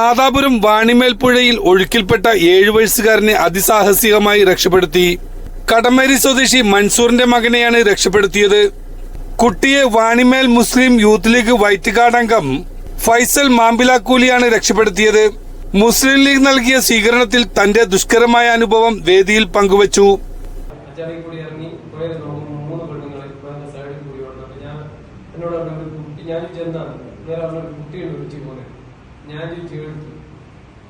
നാദാപുരം വാണിമേൽപ്പുഴയിൽ ഒഴുക്കിൽപ്പെട്ട ഏഴു വയസ്സുകാരനെ അതിസാഹസികമായി രക്ഷപ്പെടുത്തി. കടമേരി സ്വദേശി മൻസൂറിന്റെ മകനെയാണ് രക്ഷപ്പെടുത്തിയത്. കുട്ടിയെ വാണിമേൽ മുസ്ലിം യൂത്ത് ലീഗ് വൈറ്റുകാട് അംഗം ഫൈസൽ മാമ്പിലാക്കൂലിയാണ് രക്ഷപ്പെടുത്തിയത്. മുസ്ലിം ലീഗ് നൽകിയ സ്വീകരണത്തിൽ തന്റെ ദുഷ്കരമായ അനുഭവം വേദിയിൽ പങ്കുവച്ചു. ഞാൻ ചെന്നാണ് കുട്ടിയുണ്ട് ഞാൻ ചോദിച്ചു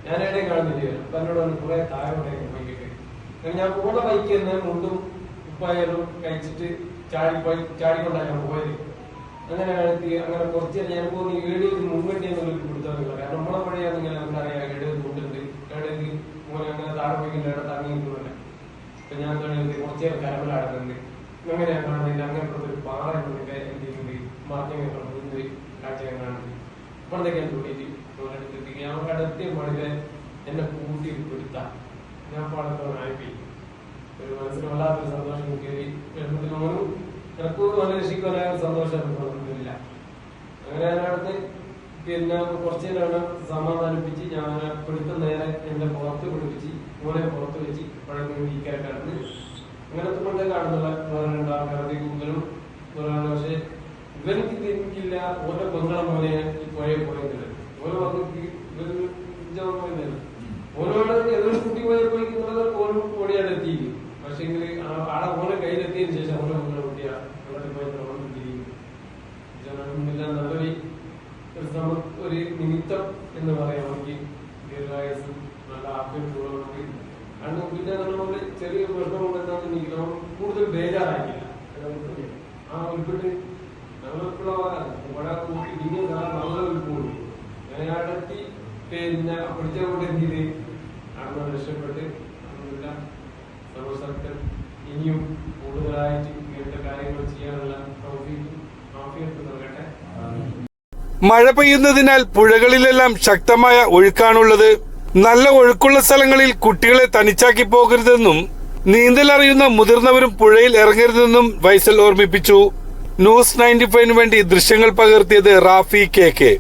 ഞാൻ എവിടെ കാണുന്നില്ല അപ്പൊ എന്നോട് കുറെ താഴെ അങ്ങനെ ഞാൻ പോകുന്ന ബൈക്ക് തന്നെ മുണ്ടും ഉപ്പായാലും കഴിച്ചിട്ട് ചാടിപ്പോയി ചാടിക്കൊണ്ടാണ് ഞാൻ പോയത്. അങ്ങനെ കാണത്തി അങ്ങനെ കുറച്ച് ഞാൻ പോകുന്ന ഏഴ് മുൻവണ്ടി എന്നുള്ളത് കൊടുത്താൽ കാരണം നമ്മളെ പഴയാണെങ്കിൽ ഇങ്ങനെ നമുക്കറിയാം ഏഴ് മുണ്ടുണ്ട് ഏഴ് മോനെ അങ്ങനെ താഴെ പോയിക്കില്ല ഇടത്ത് തങ്ങിയിട്ടുണ്ട് അപ്പൊ ഞാൻ തുടങ്ങിയത് കുറച്ച് നേരം കരമലാടുന്നുണ്ട് അങ്ങനെ കാണുന്നില്ല അങ്ങനത്തെ ഒരു പാറ എന്നതിന്റെ എന്ത് ചെയ്യുന്നത് മാറ്റങ്ങൾ കാണുന്നത് കാഴ്ച കാണുന്നത്. ഞാൻ അടുത്തെത്തി. ഞാൻ അടുത്ത മണിലെ എന്നെ കൂട്ടി പിടുത്ത ഞാൻ പാടത്തോനായിപ്പോയി ഒരു മനസ്സിന് വല്ലാത്തൊരു സന്തോഷം കയറി നല്ല രക്ഷിക്കാനായ സന്തോഷം തോന്നുന്നില്ല അങ്ങനെ അതിനടുത്ത് പിന്നെ കുറച്ച് നേരം സമാധാനിപ്പിച്ച് ഞാൻ പിടുത്തം നേരെ എന്റെ പുറത്ത് പിടിപ്പിച്ച് മോനെ പുറത്ത് വെച്ച് പഴങ്ങൾ വീക്കായി കടന്ന് അങ്ങനെ തുമ്പത്തെ കാണുന്നുള്ള വേറെ കൂടുതലും പക്ഷെ ഇവനിക്ക് തിരിക്കില്ല ഓരോ പെങ്ങളെ മോനെ പോയെന്നില്ല കയ്യിലെത്തിയതിനു ശേഷം അവിടെ നമ്മുടെ കുട്ടിയാ വെള്ളത്തിൽ പോയി പ്രവർത്തനം തിരിക്കും ജനമില്ല നല്ലൊരു ഒരു സമ- ഒരു നിമിത്തം എന്ന് പറയാം. എനിക്ക് ദീർഘായുസും നല്ല ആഭ്യന്തരമുള്ളവർക്ക് കാരണം പിന്നെ നമ്മൾ ചെറിയ പ്രശ്നമുണ്ട് എന്താണെന്നുണ്ടെങ്കിൽ നമ്മൾ കൂടുതൽ ബേജാറാക്കില്ല ആ ഉൾപ്പെട്ട് ഞങ്ങൾക്കുള്ള ഇവിടെ ഇടിഞ്ഞ നല്ല ഉൾപ്പെടും അടത്തി പിന്നെ പിടിച്ച കൊണ്ട് അവിടെ രക്ഷപ്പെട്ട് സർവശക്തൻ ഇനിയും കൂടുതലായിട്ട് ഇങ്ങനത്തെ കാര്യങ്ങൾ ചെയ്യാനുള്ള മഴ പെയ്യുന്നതിനാൽ പുഴകളിലെല്ലാം ശക്തമായ ഒഴുക്കാണുള്ളത്. നല്ല ഒഴുക്കുള്ള സ്ഥലങ്ങളിൽ കുട്ടികളെ തനിച്ചാക്കി പോകരുതെന്നും നീന്തൽ അറിയുന്ന മുതിർന്നവരും പുഴയിൽ ഇറങ്ങരുതെന്നും വൈസൽ ഓർമ്മിപ്പിച്ചു. ന്യൂസ് നയന്റി ഫൈവിന് വേണ്ടി ദൃശ്യങ്ങൾ പകർത്തിയത് റാഫി കെ കെ.